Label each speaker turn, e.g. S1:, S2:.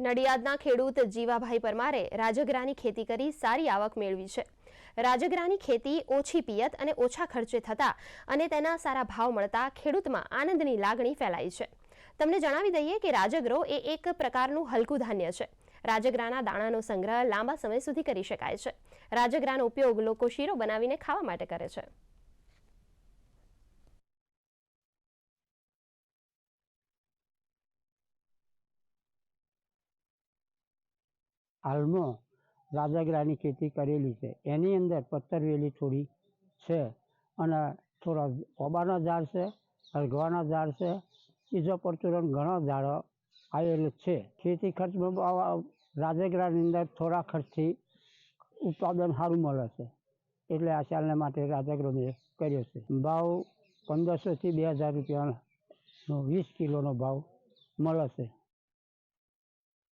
S1: નડિયાદના ખેડૂત જીવાભાઈ પરમારે રાજગરાની ખેતી કરી સારી આવક મેળવી છે. રાજગરાની ખેતી ઓછી પિયત અને ઓછા ખર્ચે થતા અને તેના સારા ભાવ મળતા ખેડૂતમાં આનંદની લાગણી ફેલાઈ છે. તમને જણાવી દઈએ કે રાજગરો એ એક પ્રકારનું હલકું ધાન્ય છે. રાજગરાના દાણાનો સંગ્રહ લાંબા સમય સુધી કરી શકાય છે. રાજગરાનો ઉપયોગ લોકો શીરો બનાવીને ખાવા માટે કરે છે.
S2: હાલમાં રાજગરાની ખેતી કરેલી છે. એની અંદર પત્તરવેલી થોડી છે અને થોડા ઓબાના ઝાડ છે અરઘવાના ઝાડ છે બીજો પરચુરણ ઘણા ઝાડો આવેલ છે. ખેતી ખર્ચમાં બહુ અંદર થોડા ખર્ચથી ઉત્પાદન સારું મળે છે. એટલે આ સાલને માટે રાજગરો મેં કર્યો છે. ભાવ પંદરસોથી બે હજાર રૂપિયાનો વીસ કિલોનો ભાવ મળે છે.